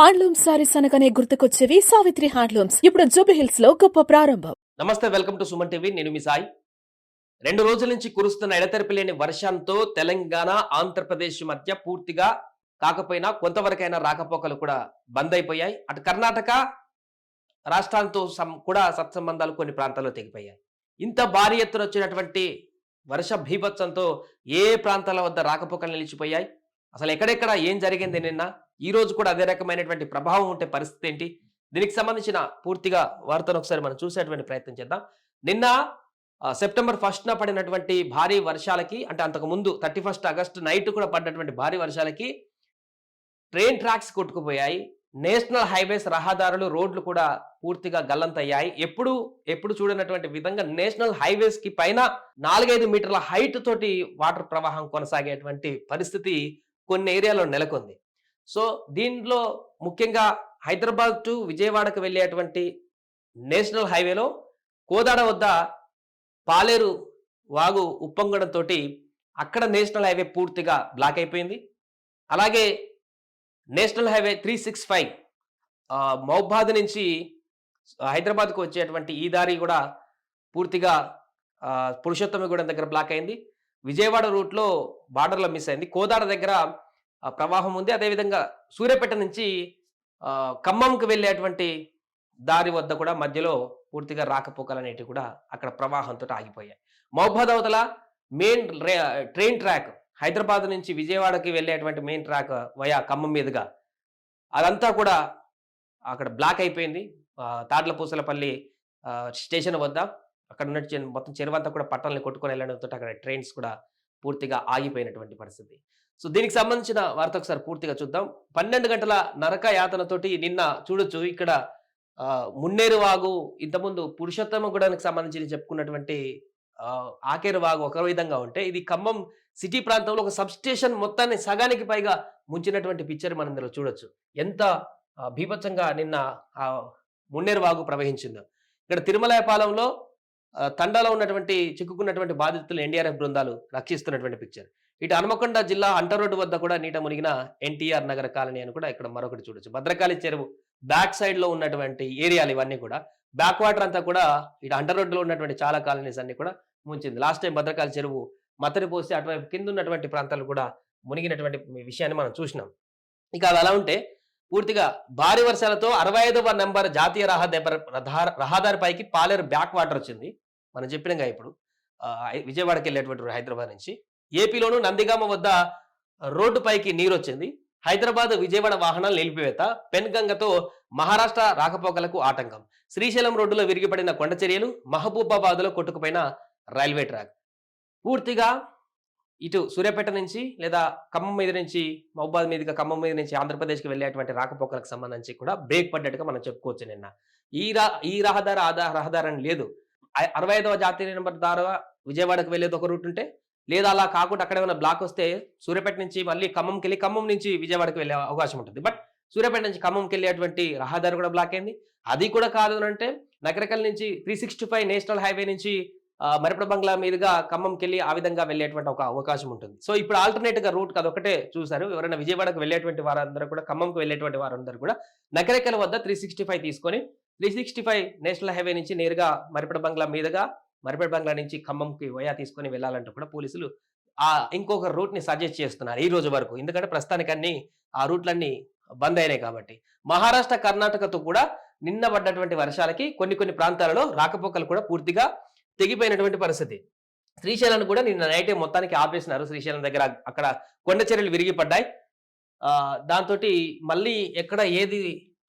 Handloom saris అనగానే గుర్తుకొచ్చేవి Savitri handlooms. ఇప్పుడు జూబి హిల్స్లో గొప్ప ప్రారంభం. నమస్తే వెల్కమ్ టు సుమన్ టీవీ. నేను మీ సాయి. రెండు రోజుల నుంచి కురుస్తున్న ఎడతెరపి లేని వర్షంతో తెలంగాణ ఆంధ్రప్రదేశ్ మధ్య పూర్తిగా కాకపోయినా కొంతవరకైనా రాకపోకలు కూడా బంద్ అయిపోయాయి. అటు కర్ణాటక రాష్ట్రాలతో సం- కూడా సత్సంబంధాలు కొన్ని ప్రాంతాల్లో తెగిపోయాయి. ఇంత భారీ ఎత్తున వచ్చినటువంటి వర్ష భీభత్సంతో ఏ ప్రాంతాల వద్ద రాకపోకలు నిలిచిపోయాయి? అసలు ఎక్కడెక్కడ ఏం జరిగింది నిన్న? ఈ రోజు కూడా అదే రకమైనటువంటి ప్రభావం ఉంటే పరిస్థితి ఏంటి? దీనికి సంబంధించిన పూర్తిగా వార్తను ఒకసారి మనం చూసేటువంటి ప్రయత్నం చేద్దాం. నిన్న సెప్టెంబర్ ఫస్ట్న పడినటువంటి భారీ వర్షాలకి అంటే అంతకు ముందు థర్టీ ఫస్ట్ ఆగస్టు నైట్ కూడా పడినటువంటి భారీ వర్షాలకి ట్రైన్ ట్రాక్స్ కొట్టుకుపోయాయి. నేషనల్ హైవేస్ రహదారులు రోడ్లు కూడా పూర్తిగా గల్లంతయ్యాయి. ఎప్పుడు ఎప్పుడు చూడనటువంటి విధంగా నేషనల్ హైవేస్కి పైన నాలుగైదు మీటర్ల హైట్ తోటి వాటర్ ప్రవాహం కొనసాగేటువంటి పరిస్థితి కొన్ని ఏరియాలో నెలకొంది. సో దీంట్లో ముఖ్యంగా హైదరాబాద్ టు విజయవాడకు వెళ్ళేటువంటి నేషనల్ హైవేలో కోదాడ వద్ద పాలేరు వాగు ఉప్పొంగడంతో అక్కడ నేషనల్ హైవే పూర్తిగా బ్లాక్ అయిపోయింది. అలాగే national highway three six five మౌబాద్ నుంచి హైదరాబాద్కు వచ్చేటువంటి ఈ దారి కూడా పూర్తిగా పురుషోత్తమగూడెం దగ్గర బ్లాక్ అయింది. విజయవాడ రూట్లో బార్డర్లో మిస్ అయింది. కోదాడ దగ్గర ప్రవాహం ఉంది. అదేవిధంగా సూర్యాపేట నుంచి ఖమ్మంకి వెళ్ళేటువంటి దారి వద్ద కూడా మధ్యలో పూర్తిగా రాకపోకలు అనేటివి కూడా అక్కడ ప్రవాహంతో ఆగిపోయాయి. మహబాద్ అవతల మెయిన్ ట్రైన్ ట్రాక్ హైదరాబాద్ నుంచి విజయవాడకి వెళ్ళేటువంటి మెయిన్ ట్రాక్ వయా ఖమ్మం మీదుగా అదంతా కూడా అక్కడ బ్లాక్ అయిపోయింది. తాడ్లపూసలపల్లి స్టేషన్ వద్ద అక్కడ ఉన్న మొత్తం చెరువంతా కూడా పట్టణాలను కొట్టుకొని వెళ్ళడంతో అక్కడ ట్రైన్స్ కూడా పూర్తిగా ఆగిపోయినటువంటి పరిస్థితి. సో దీనికి సంబంధించిన వార్త ఒకసారి పూర్తిగా చూద్దాం. పన్నెండు గంటల నరక యాతనతోటి నిన్న చూడొచ్చు ఇక్కడ మున్నేరు వాగు ఇంతకుముందు పురుషోత్తమగూడానికి సంబంధించి చెప్పుకున్నటువంటి ఆకేరు వాగు ఒక విధంగా ఉంటే ఇది ఖమ్మం సిటీ ప్రాంతంలో ఒక సబ్ స్టేషన్ మొత్తాన్ని సగానికి పైగా ముంచినటువంటి పిక్చర్ మనం ఇందులో చూడొచ్చు. ఎంత భీభత్సంగా నిన్న ఆ మున్నేరు వాగు ప్రవహించిందో. ఇక్కడ తిరుమలాయపాలెంలో తండాలో ఉన్నటువంటి చిక్కుకున్నటువంటి బాధితులు ఎన్డీఆర్ఎఫ్ బృందాలు రక్షిస్తున్నటువంటి పిక్చర్ ఇటు హనుమకొండ జిల్లా అంటర్ రోడ్డు వద్ద కూడా నీట మునిగిన ఎన్టీఆర్ నగర కాలనీ అని కూడా ఇక్కడ మరొకటి చూడొచ్చు. భద్రకాళి చెరువు బ్యాక్ సైడ్లో ఉన్నటువంటి ఏరియాలు ఇవన్నీ కూడా. బ్యాక్ వాటర్ అంతా కూడా ఇటు అంటర్ రోడ్డులో ఉన్నటువంటి చాలా కాలనీస్ అన్ని కూడా ముంచింది. లాస్ట్ టైం భద్రకాళి చెరువు మత్తడి పోసి అటువైపు కింద ఉన్నటువంటి ప్రాంతాలు కూడా మునిగినటువంటి విషయాన్ని మనం చూసినాం. ఇక అది అలా ఉంటే పూర్తిగా భారీ వర్షాలతో అరవై ఐదవ నెంబర్ జాతీయ రహదారి రహదారి- రహదారిపైకి పాలేరు బ్యాక్ వాటర్ వచ్చింది. మనం చెప్పినగా ఇప్పుడు విజయవాడకి వెళ్ళేటువంటి హైదరాబాద్ నుంచి. ఏపీలోను నందిగామ వద్ద రోడ్డు పైకి నీరు వచ్చింది హైదరాబాద్ విజయవాడ వాహనాలు నిలిపివేత పెన్గంగతో మహారాష్ట్ర రాకపోకలకు ఆటంకం. శ్రీశైలం రోడ్డులో విరిగిపడిన కొండచర్యలు మహబూబాబాద్లో కొట్టుకుపోయిన రైల్వే ట్రాక్. పూర్తిగా ఇటు సూర్యాపేట నుంచి లేదా ఖమ్మం మీద నుంచి మహబాద్ మీదుగా ఖమ్మం మీద నుంచి ఆంధ్రప్రదేశ్కి వెళ్ళేటువంటి రాకపోకలకు సంబంధించి కూడా బ్రేక్ పడ్డట్టుగా మనం చెప్పుకోవచ్చు నిన్న. ఈ రా ఈ రహదారి ఆదా రహదారి అని లేదు. అరవై ఐదవ జాతీయ నెంబర్ ద్వారా విజయవాడకు వెళ్ళేది ఒక రూట్ ఉంటే లేదా అలా కాకుండా అక్కడ ఏమైనా బ్లాక్ వస్తే సూర్యాపేట నుంచి మళ్ళీ ఖమ్మంకి వెళ్ళి ఖమ్మం నుంచి విజయవాడకి వెళ్ళే అవకాశం ఉంటుంది. బట్ సూర్యాపేట నుంచి ఖమ్మంకి వెళ్ళేటువంటి రహదారి కూడా బ్లాక్ అయింది. అది కూడా కాదు అంటే నగరకల్ నుంచి three sixty five national highway నుంచి మరిపడ బంగ్లా మీదుగా ఖమ్మంకి వెళ్ళి ఆ విధంగా వెళ్ళేటువంటి ఒక అవకాశం ఉంటుంది. సో ఇప్పుడు ఆల్టర్నేట్గా రూట్ అదొకటే చూసారు ఎవరైనా విజయవాడకు వెళ్ళేటువంటి వారందరూ కూడా ఖమ్మంకి వెళ్ళేటువంటి వారందరూ కూడా నగరేకల వద్ద త్రీ సిక్స్టీ ఫైవ్ తీసుకొని three sixty five national highway నుంచి నేరుగా మరిపడ బంగ్లా మీదుగా మరిపడ బంగ్లా నుంచి ఖమ్మంకి వయా తీసుకొని వెళ్ళాలంటూ కూడా పోలీసులు ఆ ఇంకొక రూట్ని సజెస్ట్ చేస్తున్నారు ఈ రోజు వరకు. ఎందుకంటే ప్రస్తుతానికి అన్ని ఆ రూట్లన్నీ బంద్ అయినాయి కాబట్టి. మహారాష్ట్ర కర్ణాటకతో కూడా నిన్న పడ్డటువంటి వర్షాలకి కొన్ని కొన్ని ప్రాంతాలలో రాకపోకలు కూడా పూర్తిగా తెగిపోయినటువంటి పరిస్థితి. శ్రీశైలం కూడా నిన్న నైటే మొత్తానికి ఆపేసినారు. శ్రీశైలం దగ్గర అక్కడ కొండ చర్యలు విరిగి పడ్డాయి దాంతో మళ్ళీ ఎక్కడ ఏది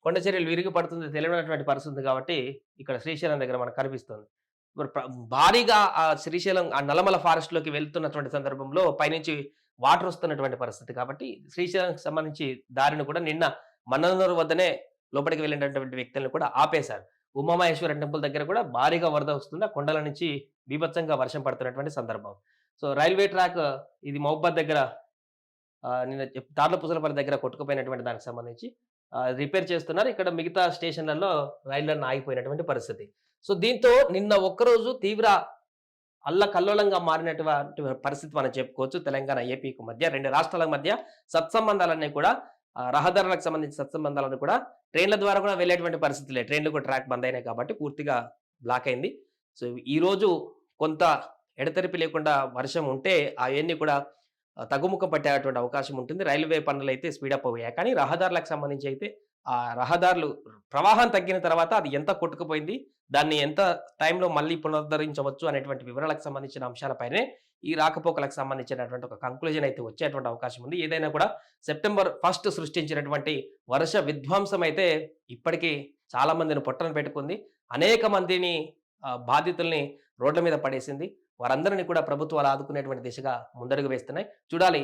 కొండ చర్యలు విరిగి పడుతుందో తెలియనటువంటి పరిస్థితి కాబట్టి ఇక్కడ శ్రీశైలం దగ్గర మనకు కనిపిస్తుంది. భారీగా ఆ శ్రీశైలం ఆ నల్లమల ఫారెస్ట్లోకి వెళ్తున్నటువంటి సందర్భంలో పైనుంచి వాటర్ వస్తున్నటువంటి పరిస్థితి కాబట్టి శ్రీశైలంకి సంబంధించి దారిని కూడా నిన్న మన్ననూరు వద్దనే లోపలికి వెళ్ళినటువంటి వ్యక్తులను కూడా ఆపేశారు. ఉమామహేశ్వర టెంపుల్ దగ్గర కూడా భారీగా వరద వస్తుంది. ఆ కొండల నుంచి బీభత్సంగా వర్షం పడుతున్నటువంటి సందర్భం. సో రైల్వే ట్రాక్ ఇది మహబాద్ దగ్గర నిన్న చెప్- తాడ్లపూసలపల్లి దగ్గర కొట్టుకుపోయినటువంటి దానికి సంబంధించి రిపేర్ చేస్తున్నారు. ఇక్కడ మిగతా స్టేషన్లలో రైళ్ళను ఆగిపోయినటువంటి పరిస్థితి. సో దీంతో నిన్న ఒక్కరోజు తీవ్ర అల్లకల్లోలంగా మారినటువంటి పరిస్థితి మనం చెప్పుకోవచ్చు. తెలంగాణ ఏపీకి మధ్య రెండు రాష్ట్రాల మధ్య సత్సంబంధాలన్నీ కూడా రహదారులకు సంబంధించిన సత్సంబంధాలను కూడా ట్రైన్ల ద్వారా కూడా వెళ్ళేటువంటి పరిస్థితి లేదు ట్రైన్లు కూడా ట్రాక్ బంద్ అయినాయి కాబట్టి పూర్తిగా బ్లాక్ అయింది. సో ఈరోజు కొంత ఎడతెరిపి లేకుండా వర్షం ఉంటే అవన్నీ కూడా ఆ, తగ్గుముఖం పట్టేటువంటి అవకాశం ఉంటుంది. రైల్వే పనులు అయితే స్పీడప్ అయ్యాయి. కానీ రహదారులకు సంబంధించి అయితే ఆ రహదారులు ప్రవాహం తగ్గిన తర్వాత అది ఎంత కొట్టుకుపోయింది దాన్ని ఎంత టైంలో మళ్ళీ పునరుద్ధరించవచ్చు అనేటువంటి వివరాలకు సంబంధించిన అంశాలపైనే ఈ రాకపోకలకు సంబంధించినటువంటి ఒక కంక్లూజన్ అయితే వచ్చేటువంటి అవకాశం ఉంది. ఏదైనా కూడా సెప్టెంబర్ ఫస్ట్ సృష్టించినటువంటి వర్ష విధ్వంసం అయితే ఇప్పటికీ చాలా మందిని పొట్టను పెట్టుకుంది. అనేక మందిని బాధితుల్ని రోడ్ల మీద పడేసింది. వారందరినీ కూడా ప్రభుత్వాలు ఆదుకునేటువంటి దిశగా ముందడుగు వేస్తున్నాయి. చూడాలి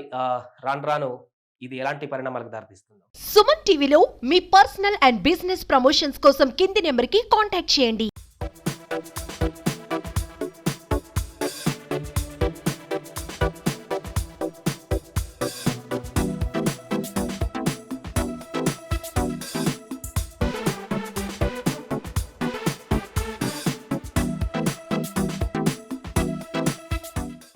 రాను రాను ఇది ఎలాంటి పరిణామాలకు దారితీస్తుందో. సుమన్ టీవీలో మీ పర్సనల్ అండ్ బిజినెస్ ప్రమోషన్స్ కోసం కింది నెంబర్కి కాంటాక్ట్ చేయండి.